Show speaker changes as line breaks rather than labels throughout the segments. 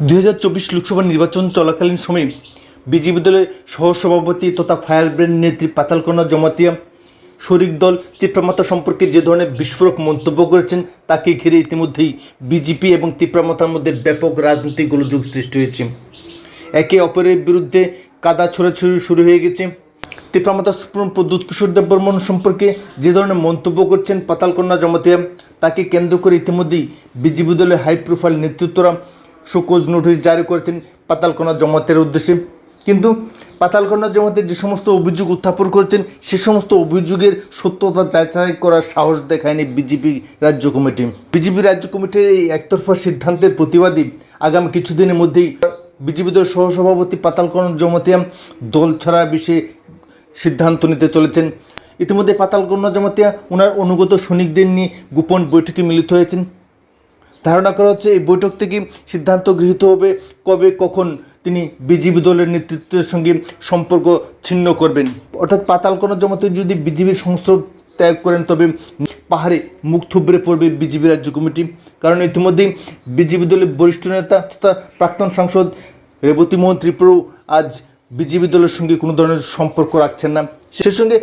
দুই হাজার চব্বিশ লোকসভা নির্বাচন চলাকালীন সময়ে বিজেপি দলের সহসভাপতি তথা ফায়ার ব্র্যান্ড নেত্রী পাতালকন্যা জমাতিয়া, শরিক দল তীব্রমাতা সম্পর্কে যে ধরনের বিস্ফোরক মন্তব্য করেছেন তাকে ঘিরে ইতিমধ্যেই বিজেপি এবং তীব্রমাতার মধ্যে ব্যাপক রাজনৈতিক গোলযোগ সৃষ্টি হয়েছে। একে অপরের বিরুদ্ধে কাদা ছোড়াছুড়ি শুরু হয়ে গেছে। তীব্রমাতা সুপ্রিম প্রদ্যুৎ কিশোর দেববর্মন সম্পর্কে যে ধরনের মন্তব্য করছেন পাতালকন্যা জমাতিয়া, তাকে কেন্দ্র করে ইতিমধ্যেই বিজেপি দলের হাই প্রোফাইল নেতৃত্বরা শোকজ নোটিশ জারি করেছেন পাতালকোনা জমাতের উদ্দেশ্যে। কিন্তু পাতালকোনা জমাতে যে সমস্ত অভিযোগ উত্থাপন করেছেন, সে সমস্ত অভিযোগের সত্যতা যাচাই করার সাহস দেখায়নি বিজেপি রাজ্য কমিটি। বিজেপি রাজ্য কমিটির এই একতরফা সিদ্ধান্তের প্রতিবাদী আগামী কিছুদিনের মধ্যেই বিজেপি দলের সহসভাপতি পাতালকোনা জমাতিয়া দল ছাড়ার বিষয়ে সিদ্ধান্ত নিতে চলেছেন। ইতিমধ্যে পাতালকন্যা জমাতিয়া ওনার অনুগত সৈনিকদের নিয়ে গোপন বৈঠকে মিলিত হয়েছেন। ধারণা করা হচ্ছে এই বৈঠক থেকে সিদ্ধান্ত গৃহীত হবে কবে কখন তিনি বিজেপি দলের নেতৃত্বের সঙ্গে সম্পর্ক ছিন্ন করবেন। অর্থাৎ পাতালকোনা জমাতে যদি বিজেপির সংস্রব ত্যাগ করেন, তবে পাহাড়ে মুখ থুবড়ে পড়বে বিজেপি রাজ্য কমিটি। কারণ ইতিমধ্যেই বিজেপি দলের বরিষ্ঠ নেতা তথা প্রাক্তন সাংসদ রেবতী মোহন ত্রিপুরাও আজ বিজেপি দলের সঙ্গে কোনো ধরনের সম্পর্ক রাখছেন না। সে সঙ্গে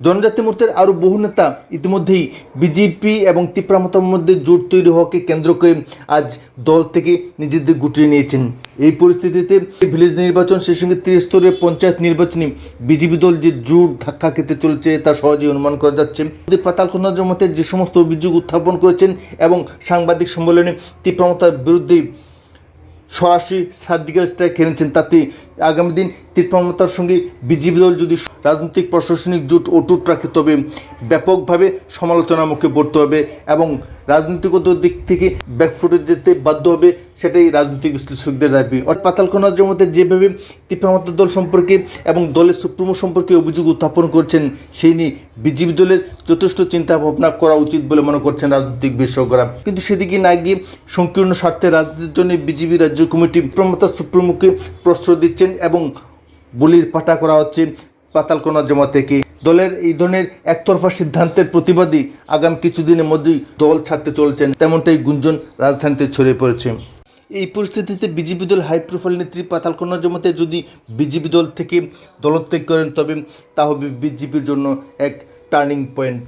জনজাতি মোর্চার আরও বহু নেতা ইতিমধ্যেই বিজেপি এবং তিপ্রামতার মধ্যে জোট তৈরি হওয়াকে কেন্দ্র করে আজ দল থেকে নিজেদের গুটিয়ে নিয়েছেন। এই পরিস্থিতিতে ভিলেজ নির্বাচন সেই সঙ্গে ত্রিস্তরের পঞ্চায়েত নির্বাচনে বিজেপি দল যে জোর ধাক্কা খেতে চলছে তা সহজেই অনুমান করা যাচ্ছে। পাতাল পাতালকন্যা জমাতে যে সমস্ত অভিযোগ উত্থাপন করেছেন এবং সাংবাদিক সম্মেলনে তীব্রমতার বিরুদ্ধে সরাসরি সার্জিক্যাল স্ট্রাইক এনেছেন, তাতে আগামী দিন তীব্রমতার সঙ্গে বিজেপি দল যদি রাজনৈতিক, প্রশাসনিক জোট অটুট রাখে, তবে ব্যাপকভাবে সমালোচনার মুখে পড়তে হবে এবং রাজনৈতিকগত দিক থেকে ব্যাকফুটে যেতে বাধ্য হবে, সেটাই রাজনৈতিক বিশ্লেষকদের দাবি। অর্থাৎ পাতালকোনার জমতে যেভাবে তীব্রমতা দল সম্পর্কে এবং দলের সুপ্রিমো সম্পর্কে অভিযোগ উত্থাপন করছেন, সেই নিয়ে বিজেপি দলের যথেষ্ট চিন্তা ভাবনা করা উচিত বলে মনে করছেন রাজনৈতিক বিশেষজ্ঞরা। কিন্তু সেদিকে না গিয়ে সংকীর্ণ স্বার্থে রাজনীতির জন্য বিজেপি রাজ্য কমিটি প্রমতা সুপ্রিমোকে প্রশ্রয় দিচ্ছেন এবং বলির পাঠা করা হচ্ছে পাতালকোনা জমা থেকে। দলের এই ধরনের একতরফা সিদ্ধান্তের প্রতিবাদী আগামী কিছুদিনের মধ্যেই দল ছাড়তে চলছেন, তেমনটাই গুঞ্জন রাজধানীতে ছড়িয়ে পড়েছে। এই পরিস্থিতিতে বিজেপি দল হাই প্রোফাইল নেত্রী পাতালকন্যা জমাতে যদি বিজেপি দল থেকে দলত্যাগ করেন তবে তা হবে বিজেপির জন্য এক টার্নিং পয়েন্ট